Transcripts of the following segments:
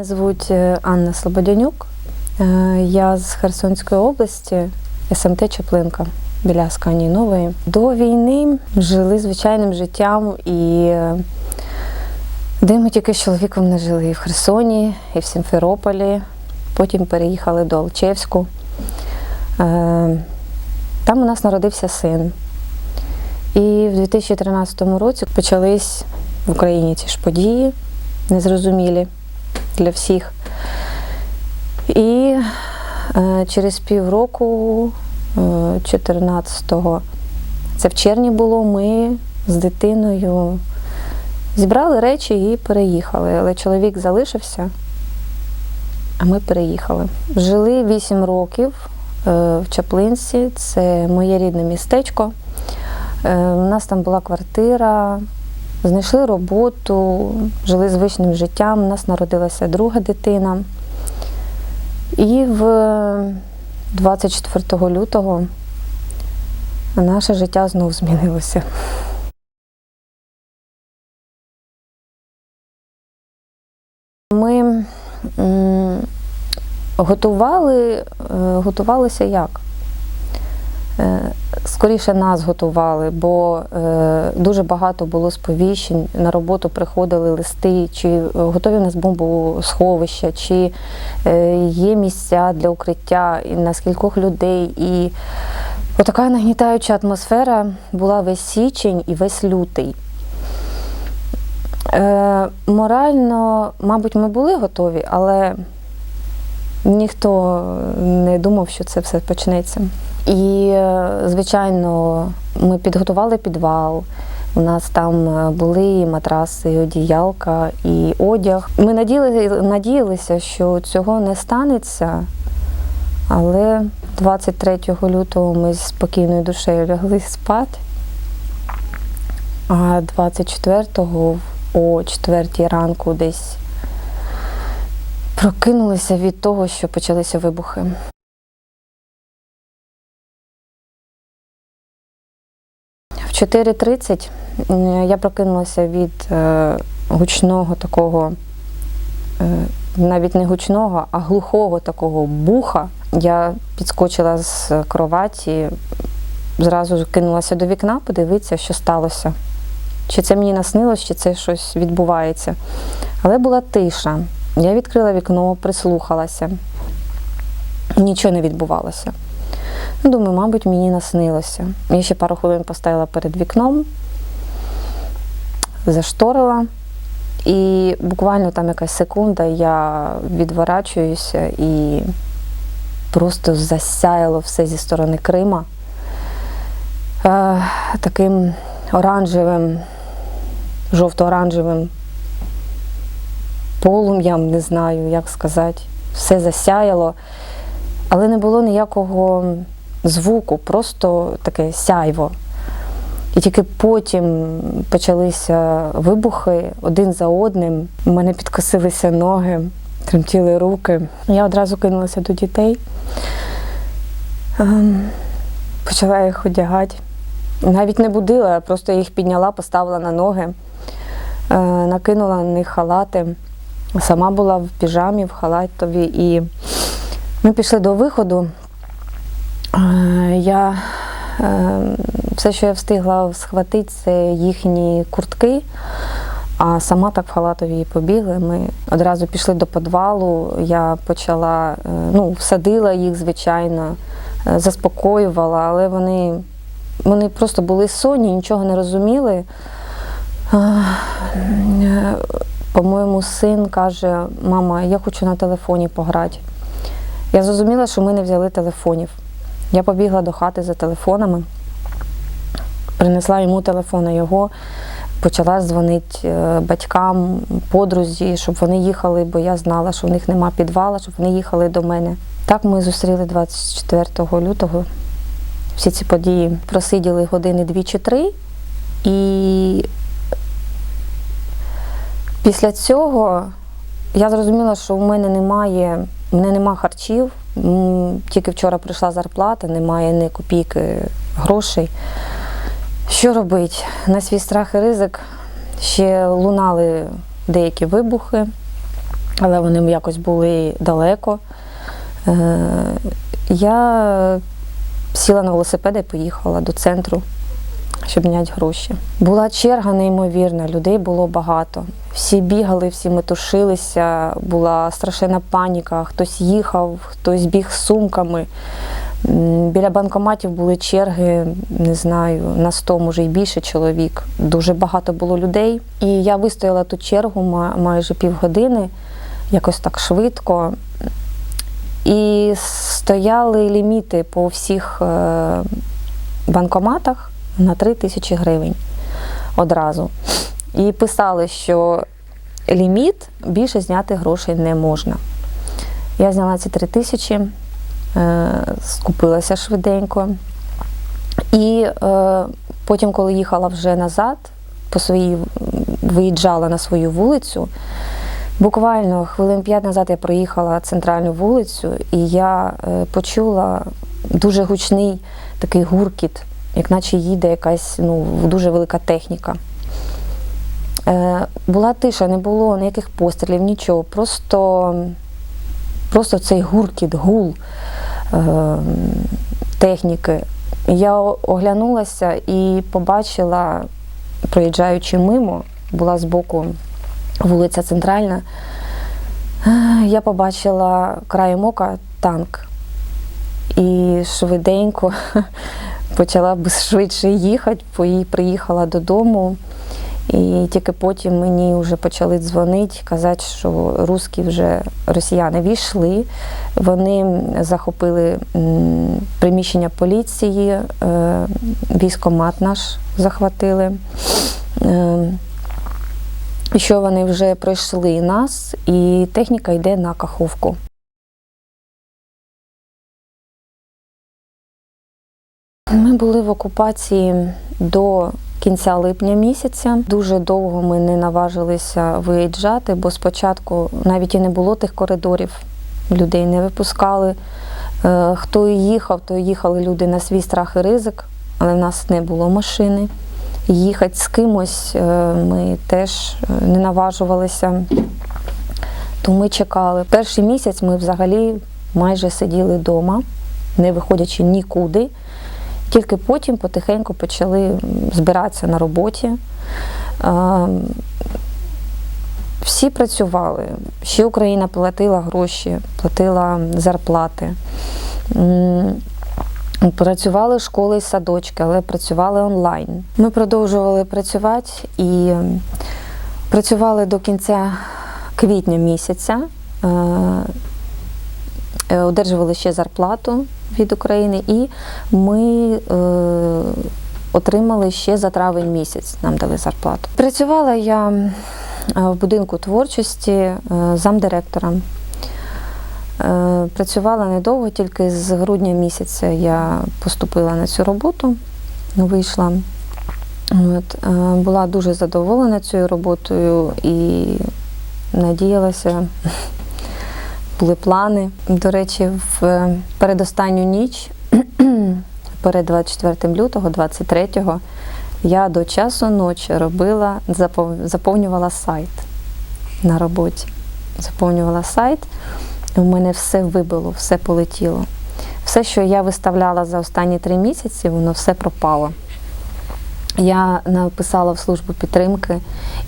Мене звуть е, Анна Слободянюк. Е, Я з Херсонської області, СМТ Чаплинка біля Асканії Нової. До війни жили звичайним життям і е, де тільки з чоловіком не жили і в Херсоні, і в Сімферополі. Потім переїхали до Алчевську. Там у нас народився син. І в 2013 році почались в Україні ці ж події незрозумілі для всіх. І е, через півроку, е, 14-го, це в червні було, ми з дитиною зібрали речі і переїхали. Але чоловік залишився, а ми переїхали. Жили 8 років е, в Чаплинці, це моє рідне містечко. Е, У нас там була квартира, знайшли роботу, жили звичним життям. У нас народилася друга дитина. І в 24 лютого наше життя знов змінилося. Ми готували, е, готувалися як? Е, Скоріше нас готували, бо е, дуже багато було сповіщень. На роботу приходили листи, чи е, готові в нас бомбосховища, чи є місця для укриття, і на скількох людей. І отака нагнітаюча атмосфера була весь січень і весь лютий. Морально, мабуть, ми були готові, але ніхто не думав, що це все почнеться. І, е, звичайно, ми підготували підвал. У нас там е, були і матраси, і одіялка, і одяг. Ми надіяли, надіялися, що цього не станеться, але 23 лютого ми з спокійною душею лягли спати. А 24-го о 4 ранку десь прокинулися від того, що почалися вибухи. 4.30 м, я прокинулася від е, гучного такого, е, навіть не гучного, а глухого такого буха. Я підскочила з кроваті, зразу кинулася до вікна, подивитися, що сталося. Чи це мені наснилось, чи це щось відбувається. Але була тиша. Я відкрила вікно, прислухалася. Нічого не відбувалося. Ну, Думаю, мабуть, мені наснилося. Я ще пару хвилин поставила перед вікном, зашторила, і буквально там якась секунда я відворачуюся і просто засяяло все зі сторони Крима. Е, таким оранжевим, жовто-оранжевим полум'ям, не знаю, як сказати. Все засяяло, але не було ніякого звуку, просто таке сяйво. І тільки потім почалися вибухи один за одним. У мене підкосилися ноги, тремтіли руки. Я одразу кинулася до дітей, Ем, почала їх одягати. Навіть не будила, просто їх підняла, поставила на ноги, е, накинула на них халати. Сама була в піжамі, в халатові, і ми пішли до виходу. Е, Я е, все, що я встигла схватити, це їхні куртки. А сама так в халатові побігли. Ми одразу пішли до підвалу. Я почала, е, ну, всадила їх, звичайно, заспокоювала, але вони, вони просто були сонні, нічого не розуміли. По-моєму, син каже: мама, я хочу на телефоні пограти. Я зрозуміла, що ми не взяли телефонів. Я побігла до хати за телефонами, принесла йому телефон, а його почала дзвонити е, батькам, подрузі, щоб вони їхали, бо я знала, що в них нема підвала, щоб вони їхали до мене. Так ми зустріли 24 лютого всі ці події. Просиділи години дві чи три. І після цього я зрозуміла, що в мене немає, мене нема харчів. Тільки вчора прийшла зарплата, немає ні копійки грошей. Що робити? На свій страх і ризик ще лунали деякі вибухи. але вони якось були далеко. Е, Я сіла на велосипед і поїхала до центру, щоб міняти гроші. Була черга неймовірна, людей було багато. Всі бігали, всі метушилися, була страшенна паніка, хтось їхав, хтось біг з сумками. Біля банкоматів були черги, не знаю, на 100, може й більше чоловік. Дуже багато було людей. І я вистояла ту чергу ма- майже півгодини, якось так швидко. І стояли ліміти по всіх е, банкоматах на 3 тисячі гривень одразу. І писали, що ліміт більше зняти грошей не можна. Я зняла ці 3 тисячі, е, скупилася швиденько. І е, потім, коли їхала вже назад, по своїй виїжджала на свою вулицю. Буквально хвилин п'ять назад я проїхала центральну вулицю, і я е, почула дуже гучний такий гуркіт, як наче їде якась ну, дуже велика техніка. Е, була тиша, не було ніяких пострілів, нічого. Просто, просто цей гуркіт, гул е, техніки. Я оглянулася і побачила, проїжджаючи мимо, була збоку вулиця Центральна. Е, Я побачила краєм ока танк і швиденько почала б швидше їхати, пої- приїхала додому. І тільки потім мені вже почали дзвонити, казати, що русські вже росіяни війшли. Вони захопили приміщення поліції, е, військомат наш захватили. Е, що вони вже пройшли нас, і техніка йде на Каховку. Ми були в окупації до кінця липня місяця. Дуже довго ми не наважилися виїжджати, бо спочатку навіть і не було тих коридорів, людей не випускали. Е, Хто їхав, то їхали люди на свій страх і ризик, але в нас не було машини. Їхати з кимось е, ми теж е, не наважувалися, то ми чекали. Перший місяць ми взагалі майже сиділи вдома, не виходячи нікуди. Тільки потім потихеньку почали збиратися на роботі. Е, Всі працювали. Ще Україна платила гроші, платила зарплати. Працювали школи і садочки, але працювали онлайн. Ми продовжували працювати і ем, працювали до кінця квітня місяця. Е, Одержували ще зарплату від України, і ми е, отримали ще за травень місяць. Нам дали зарплату. Працювала я е, в будинку творчості замдиректором. Працювала недовго, тільки з грудня місяця я поступила на цю роботу, вийшла. От, була дуже задоволена цією роботою і надіялася, були плани. До речі, в передостанню ніч, перед 24 лютого, 23-го, я до часу ночі робила, заповнювала сайт на роботі. Заповнювала сайт. У мене все вибило, все полетіло. Все, що я виставляла за останні три місяці, воно все пропало. Я написала в службу підтримки,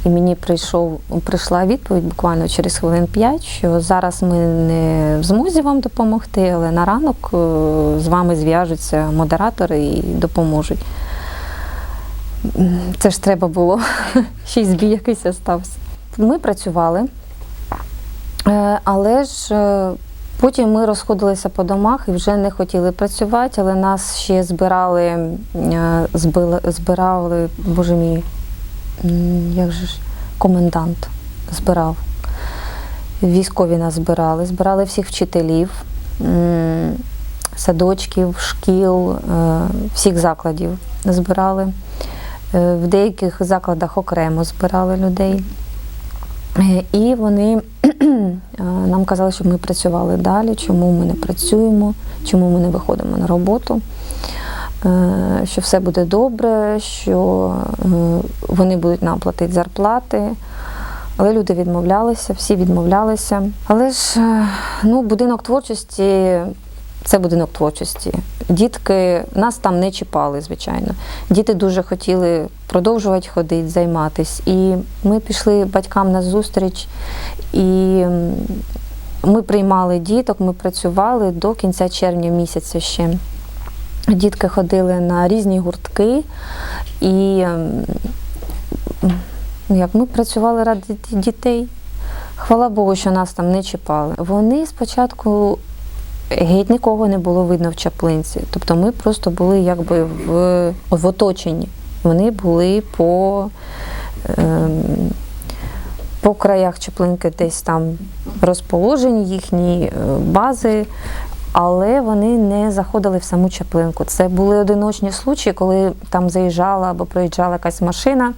і мені прийшов, прийшла відповідь буквально через хвилин 5, що зараз ми не в змозі вам допомогти, але на ранок е, з вами зв'яжуться модератори і допоможуть. Це ж треба було, ще й збій якийсь остався. Ми працювали. Е, Але ж е, потім ми розходилися по домах і вже не хотіли працювати, але нас ще збирали, е, збили- збирали, боже мій, як же ж, комендант збирав. Військові нас збирали, збирали всіх вчителів, садочків, шкіл, е, всіх закладів збирали. Е, В деяких закладах окремо збирали людей. І вони нам казали, щоб ми працювали далі, чому ми не працюємо, чому ми не виходимо на роботу, е, що все буде добре, що е, вони будуть нам платити зарплати. Але люди відмовлялися, всі відмовлялися. Але ж е, ну, будинок творчості це будинок творчості. Дітки нас там не чіпали, звичайно. Діти дуже хотіли продовжувати ходити, займатися. І ми пішли батькам на зустріч, і ми приймали діток, ми працювали до кінця червня місяця ще. Дітки ходили на різні гуртки, і ну, як ми працювали ради дітей. Хвала Богу, що нас там не чіпали. Вони спочатку геть нікого не було видно в чаплинці. Тобто ми просто були якби в, в оточенні. Вони були по, ем, по краях чаплинки десь там розположені їхні е, бази, але вони не заходили в саму чаплинку. Це були одиночні случаї, коли там заїжджала або проїжджала якась машина.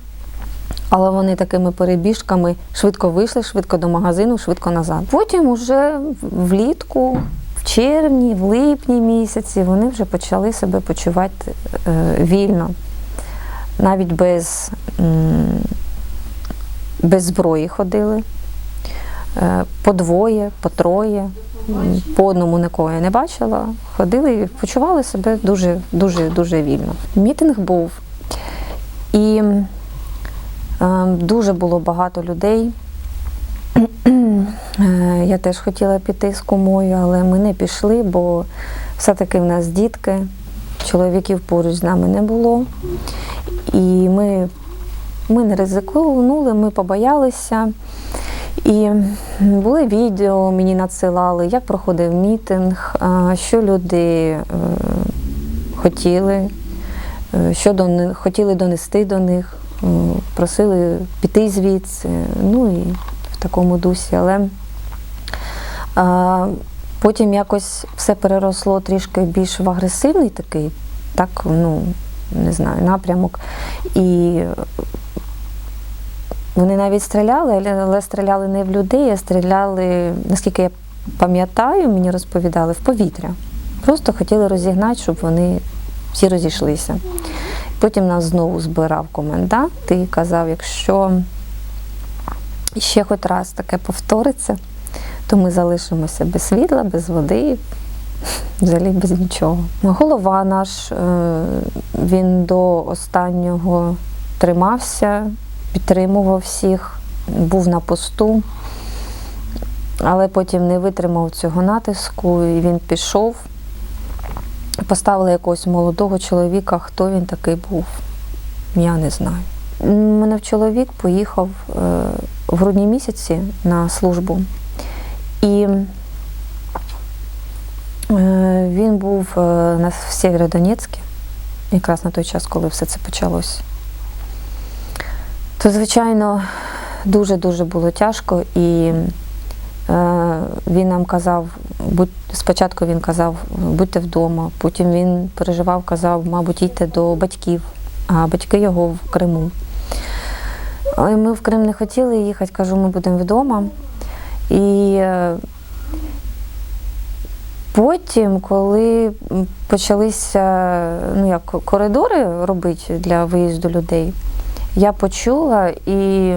Але вони такими перебіжками швидко вийшли, швидко до магазину, швидко назад. Потім, уже влітку, в червні, в липні місяці, вони вже почали себе почувати е, вільно, навіть без, без зброї ходили. Е, По двоє, по троє, по одному нікого я не бачила. Ходили і почували себе дуже, дуже, дуже вільно. Мітинг був. І Е, Дуже було багато людей. Я теж хотіла піти з кумою, але ми не пішли, бо все-таки в нас дітки, чоловіків поруч з нами не було. І ми, ми не ризикнули, ми побоялися. І були відео, мені надсилали, як проходив мітинг, що люди е, хотіли, е, що до них, хотіли донести до них, е, просили піти звідси, ну і в такому дусі. Але потім якось все переросло трішки більш в агресивний такий, так, ну, не знаю, напрямок. І вони навіть стріляли, але- стріляли не в людей, а стріляли, наскільки я пам'ятаю, мені розповідали, в повітря. Просто хотіли розігнати, щоб вони всі розійшлися. Потім нас знову збирав комендант і казав, якщо ще хоч раз таке повториться, то ми залишимося без світла, без води, взагалі без нічого. Голова наш, е, він до останнього тримався, підтримував всіх, був на посту, але потім не витримав цього натиску і він пішов. Поставили якогось молодого чоловіка, хто він такий був, я не знаю. У мене чоловік поїхав е, в грудні місяці на службу. І е, він був е, в Сєвєродонецьку, якраз на той час, коли все це почалося. То, звичайно, дуже-дуже було тяжко, і е, він нам казав, будь, спочатку він казав, будьте вдома, потім він переживав, казав, мабуть, їдьте до батьків, а батьки його в Криму. Але ми в Крим не хотіли їхати, кажу, ми будемо вдома. І е, потім, коли почалися ну, як, коридори робити для виїзду людей, я почула і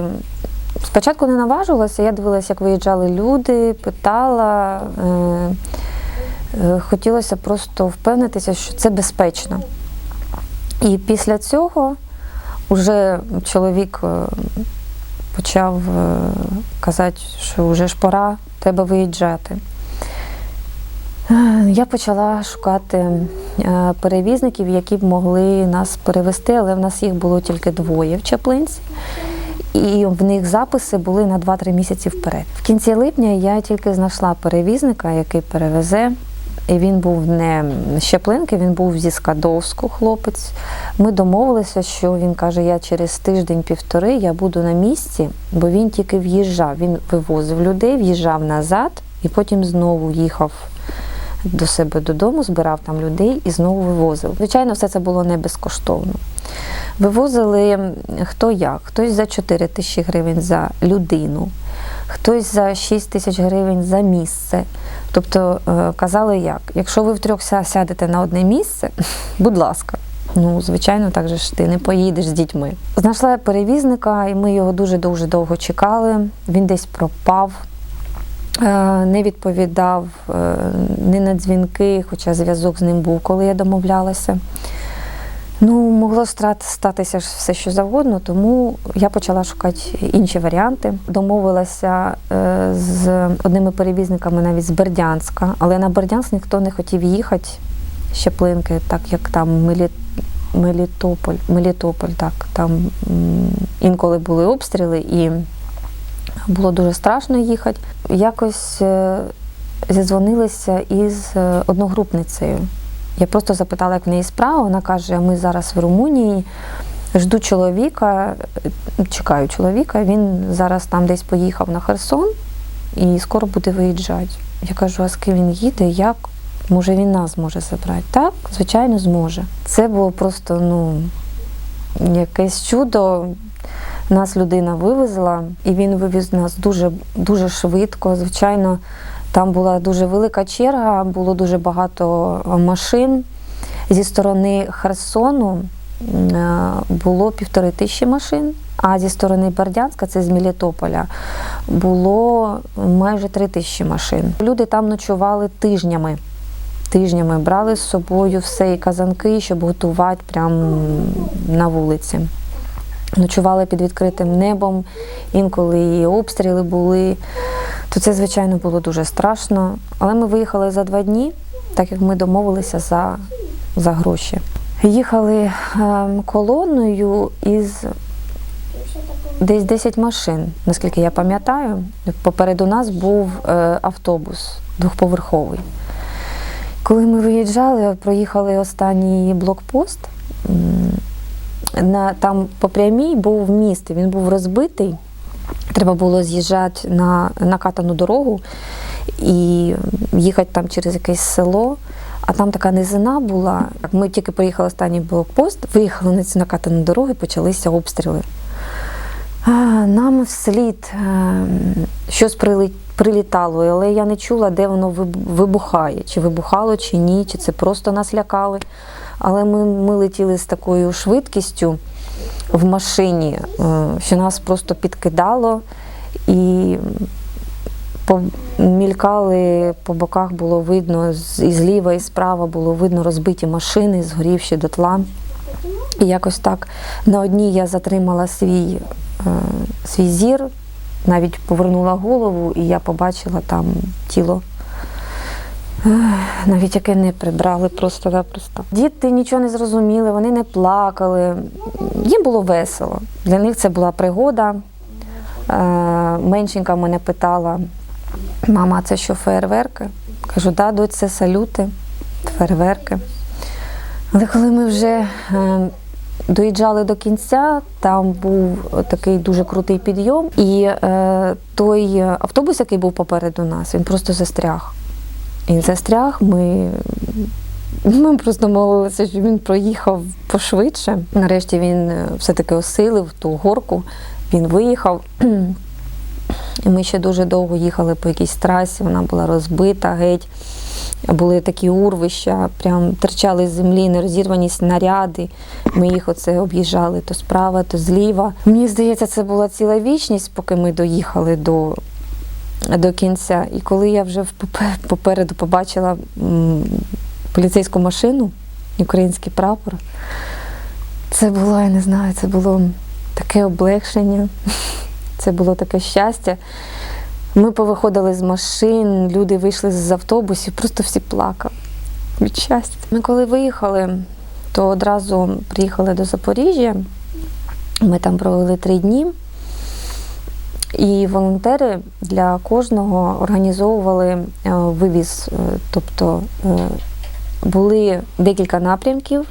спочатку не наважувалася, я дивилася, як виїжджали люди, питала. Е, е, хотілося просто впевнитися, що це безпечно. І після цього вже чоловік е, почав е, казати, що вже ж пора, треба виїжджати. Е, Я почала шукати е, перевізників, які б могли нас перевезти, але в нас їх було тільки двоє в Чаплинці. І в них записи були на 2-3 місяці вперед. В кінці липня я тільки знайшла перевізника, який перевезе. І він був не Щеплинки, він був зі Скадовську хлопець. Ми домовилися, що він каже, я через тиждень-півтори я буду на місці, бо він тільки в'їжджав. Він вивозив людей, в'їжджав назад і потім знову їхав до себе додому, збирав там людей і знову вивозив. Звичайно, все це було не безкоштовно. Вивозили хто як, хтось за 4 тисячі гривень за людину, хтось за 6 тисяч гривень за місце. Тобто е, казали як, якщо ви втрьох ся- сядете на одне місце, будь ласка, Ну, звичайно, так же ж ти не поїдеш з дітьми. Знайшла я перевізника, і ми його дуже-дуже довго чекали. Він десь пропав, е, не відповідав е, ні на дзвінки, хоча зв'язок з ним був, коли я домовлялася. Ну, могло страт- статися все, що завгодно, тому я почала шукати інші варіанти. Домовилася е, з одними перевізниками навіть з Бердянська, але на Бердянськ ніхто не хотів їхати щеплинки, так як там Мелі... Мелітополь, Мелітополь, так там інколи були обстріли і було дуже страшно їхати. Якось е, зідзвонилися із е, одногрупницею. Я просто запитала, як в неї справа. Вона каже: ми зараз в Румунії. Жду чоловіка, чекаю чоловіка. Він зараз там десь поїхав на Херсон і скоро буде виїжджати. Я кажу, а з ким він їде? Як? Може, він нас зможе забрати? Так, звичайно, зможе. Це було просто ну, якесь чудо. Нас людина вивезла, і він вивіз нас дуже, дуже швидко. Звичайно, там була дуже велика черга, було дуже багато машин. Зі сторони Херсону е, було півтори тисячі машин, а зі сторони Бердянська, це з Мелітополя, було майже три тисячі машин. Люди там ночували тижнями. Тижнями брали з собою все і казанки, щоб готувати прямо на вулиці. Ночували під відкритим небом, інколи і обстріли були. То це, звичайно, було дуже страшно. Але ми виїхали за два дні, так як ми домовилися за, за гроші. Їхали ем, колоною із десь 10 машин, наскільки я пам'ятаю. Попереду нас був е, автобус двохповерховий. Коли ми виїжджали, проїхали останній блокпост. На, там по прямій був міст, він був розбитий. Треба було з'їжджати на накатану дорогу і їхати там через якесь село. А там така низина була. Ми тільки приїхали останній блокпост, виїхали на цю накатану дорогу і почалися обстріли. Нам вслід е, щось прилітало, але я не чула, де воно вибухає, чи вибухало, чи ні, чи це просто нас лякали. Але ми, ми летіли з такою швидкістю в машині, е, що нас просто підкидало і мількали по боках було видно, і зліва, і справа було видно розбиті машини, згорівші дотла. І якось так на одній я затримала свій, е, свій зір, навіть повернула голову, і я побачила там тіло. Навіть яке не прибрали просто-напросто. Діти нічого не зрозуміли, вони не плакали. Їм було весело. Для них це була пригода. Е, Меншенька мене питала: мама, це що фейерверки? Кажу, да, доць, це салюти, фейерверки. Але коли ми вже е, доїжджали до кінця, там був такий дуже крутий підйом, і е, той автобус, який був попереду нас, він просто застряг. Він застряг, ми, ми просто молилися, щоб він проїхав пошвидше. Нарешті він е, все-таки осилив ту горку, він виїхав. І ми ще дуже довго їхали по якійсь трасі, вона була розбита геть. Були такі урвища, прям терчали з землі, нерозірвані снаряди. Ми їх оце об'їжджали то справа, то зліва. Мені здається, це була ціла вічність, поки ми доїхали до, до кінця. І коли я вже попереду побачила поліцейську машину, український прапор, це було, я не знаю, це було таке облегшення, це було таке щастя. Ми повиходили з машин, люди вийшли з автобусів, просто всі плакали від щастя. Ми коли виїхали, то одразу приїхали до Запоріжжя. Ми там провели три дні. І волонтери для кожного організовували е, вивіз, е, тобто е, були декілька напрямків,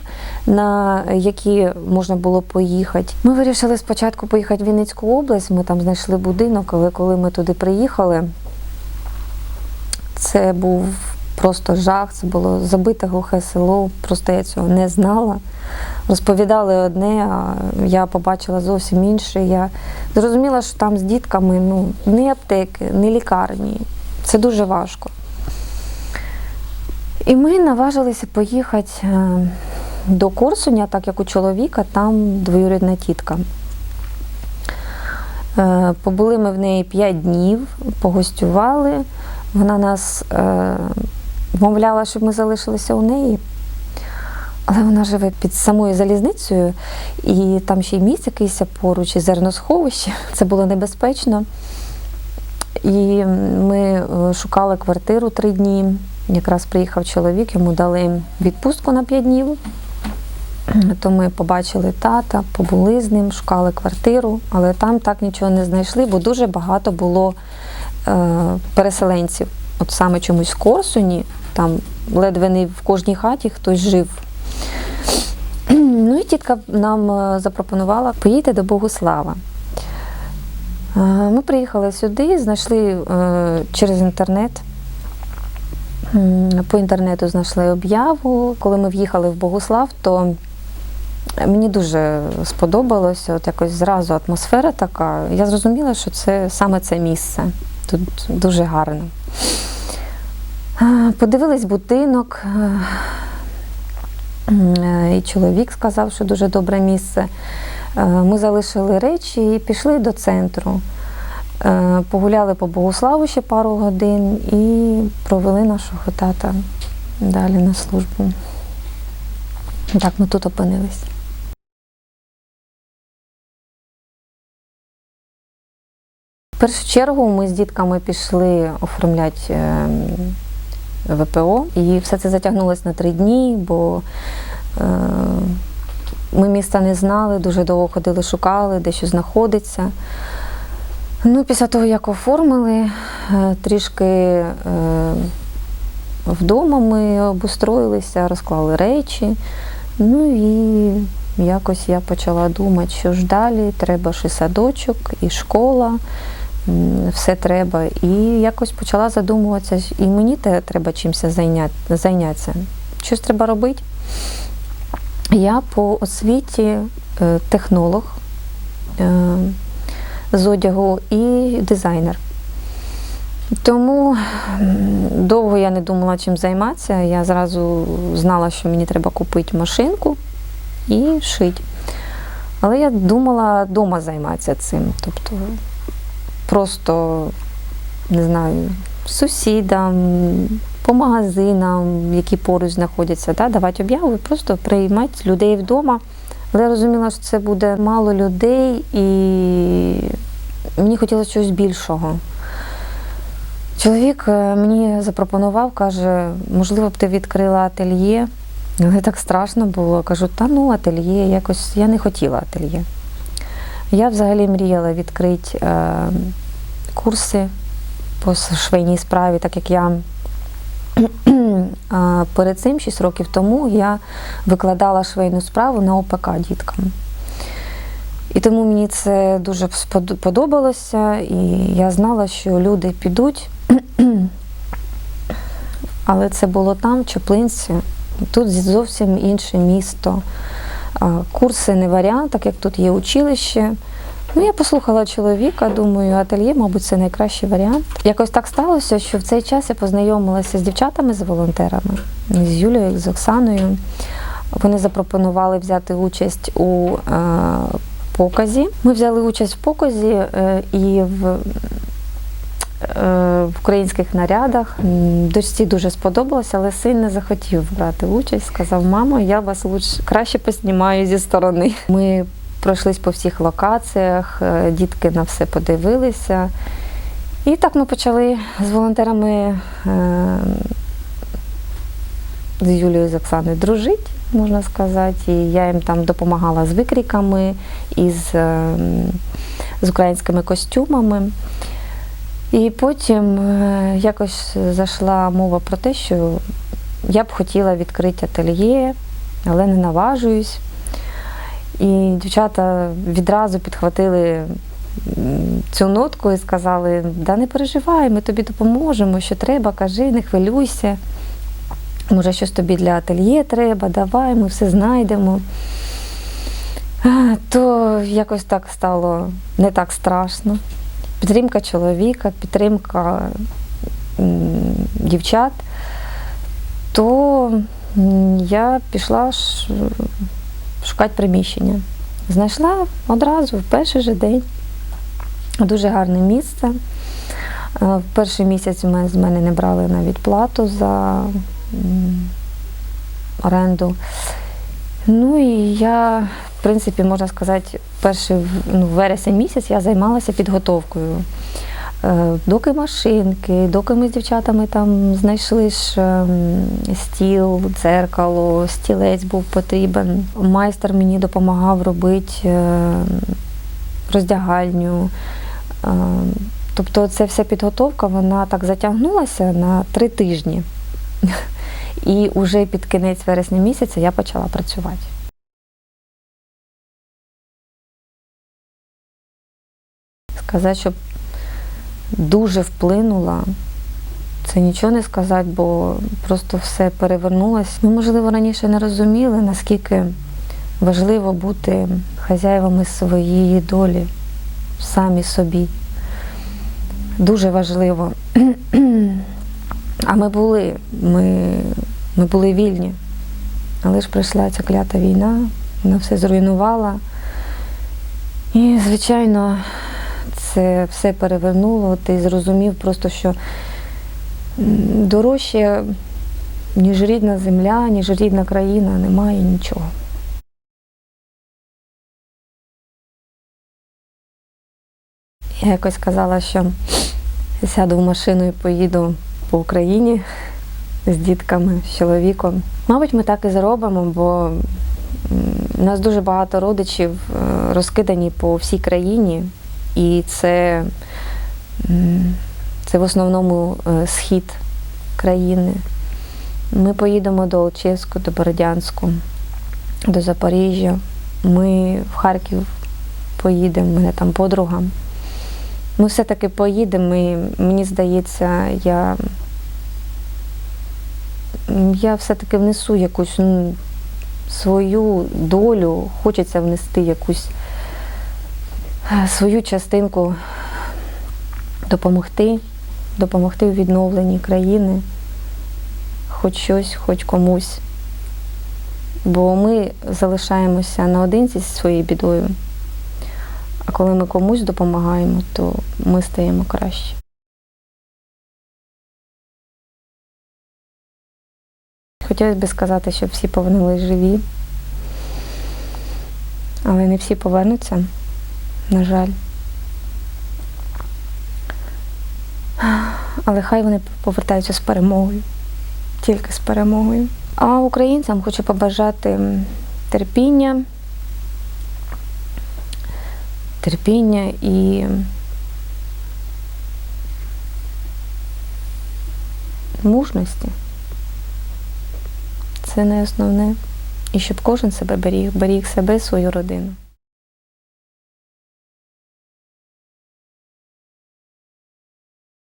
на які можна було поїхати. Ми вирішили спочатку поїхати в Вінницьку область. Ми там знайшли будинок, але коли ми туди приїхали, це був просто жах. Це було забите глухе село. Просто я цього не знала. Розповідали одне, а я побачила зовсім інше. Я зрозуміла, що там з дітками ну, ні аптеки, ні лікарні. Це дуже важко. І ми наважилися поїхати е, до Корсуня, так як у чоловіка, там двоюрідна тітка. Е, Побули ми в неї 5 днів, погостювали. Вона нас вмовляла, щоб ми залишилися у неї. Але вона живе під самою залізницею, і там ще й місць якийсь поруч, і зерносховище. Це було небезпечно. І ми е, шукали квартиру три дні. Якраз приїхав чоловік, йому дали відпустку на п'ять днів. То ми побачили тата, побули з ним, шукали квартиру, але там так нічого не знайшли, бо дуже багато було е, переселенців. От саме чомусь в Корсуні, там ледве не в кожній хаті хтось жив. Ну і тітка нам е, запропонувала поїдьте до Богуслава. Е, Ми приїхали сюди, знайшли е, через інтернет. По інтернету знайшли об'яву. Коли ми в'їхали в Богуслав, то мені дуже сподобалося, от якось зразу атмосфера така. Я зрозуміла, що це саме це місце. Тут дуже гарно. Подивились будинок. Е, І чоловік сказав, що дуже добре місце. Е, Ми залишили речі і пішли до центру. Е, Погуляли по Богославу ще пару годин і провели нашого тата далі на службу. Так, ми тут опинились. В першу чергу ми з дітками пішли оформляти е, ВПО, і все це затягнулося на три дні, бо е, ми міста не знали, дуже довго ходили, шукали, де що знаходиться. Ну, після того, як оформили, е, трішки вдома ми обустроїлися, розклали речі. Ну і якось я почала думати, що ж далі, треба і садочок, і школа, все треба. І якось почала задумуватися, і мені треба чимось зайняти, зайнятися. Щось треба робити. Я по освіті е, технолог е, з одягу і дизайнер. Тому довго я не думала, чим займатися. Я зразу знала, що мені треба купити машинку і шити. Але я думала вдома займатися цим. Тобто просто, не знаю, сусідам, по магазинам, які поруч знаходяться, да, давати об'яви, просто приймати людей вдома. Але я розуміла, що це буде мало людей, і мені хотілося чогось більшого. Чоловік е, мені запропонував, каже, можливо б ти відкрила ательє. Але так страшно було. Кажу, та ну ательє, якось я не хотіла ательє. Я взагалі мріяла відкрити е, курси по швейній справі, так як я перед цим, 6 років тому, я викладала швейну справу на ОПК діткам. І тому мені це дуже подобалося, і я знала, що люди підуть. Але це було там, в Чоплинці. Тут зовсім інше місто. Курси не варіант, так як тут є училище. Ну, я послухала чоловіка, думаю, ательє, мабуть, це найкращий варіант. Якось так сталося, що в цей час я познайомилася з дівчатами, з волонтерами, з Юлією, з Оксаною. Вони запропонували взяти участь у е, показі. Ми взяли участь в показі е, і в, е, в українських нарядах. Дочці дуже сподобалося, але син не захотів брати участь. Сказав, мамо, я вас краще поснімаю зі сторони. Ми пройшлись по всіх локаціях, е, дітки на все подивилися. І так ми почали з волонтерами е, з Юлією з Оксаною дружити, можна сказати. І я їм там допомагала з викрійками і з, е, з українськими костюмами. І потім якось зайшла мова про те, що я б хотіла відкрити ательє, але не наважуюсь. І дівчата відразу підхватили цю нотку і сказали: да не переживай, ми тобі допоможемо, що треба, кажи, не хвилюйся. Може, щось тобі для ательє треба, давай, ми все знайдемо. То якось так стало не так страшно. Підтримка чоловіка, підтримка дівчат, то я пішла шукати приміщення. Знайшла одразу в перший же день дуже гарне місце. Е, В перший місяць з мене не брали навіть плату за оренду. Ну і я, в принципі, можна сказати, перший ну, вересень місяць я займалася підготовкою. Е, Доки машинки, доки ми з дівчатами там знайшли ж ем, стіл, дзеркало, стілець був потрібен. Майстер мені допомагав робити е, роздягальню. Е, Тобто ця вся підготовка вона так затягнулася на три тижні. І вже під кінець вересня місяця я почала працювати. Сказати, щоб дуже вплинула. Це нічого не сказати, бо просто все перевернулося. Ми, можливо, раніше не розуміли, наскільки важливо бути хазяєвами своєї долі, самі собі. Дуже важливо. А ми були, ми, ми були вільні. Але ж прийшла ця клята війна, вона все зруйнувала. І, звичайно, це все перевернуло. Ти зрозумів просто, що дорожче, ніж рідна земля, ніж рідна країна, немає нічого. Я якось сказала, що сяду в машину і поїду по Україні з дітками, з чоловіком. Мабуть, ми так і зробимо, бо у нас дуже багато родичів е, розкидані по всій країні, і це, це в основному е, схід країни. Ми поїдемо до Олчевську, до Бородянську, до Запоріжжя. Ми в Харків поїдемо, мене там подруга. Ми все-таки поїдемо, і мені здається, я, я все-таки внесу якусь ну, свою долю, хочеться внести якусь свою частинку, допомогти, допомогти у відновленні країни, хоч щось, хоч комусь. Бо ми залишаємося наодинці зі своєю бідою. А коли ми комусь допомагаємо, то ми стаємо краще. Хотілося б сказати, щоб всі повернулись живі, але не всі повернуться, на жаль. Але хай вони повертаються з перемогою, тільки з перемогою. А українцям хочу побажати терпіння терпіння і мужності. Це не основне. І щоб кожен себе беріг, беріг себе, свою родину.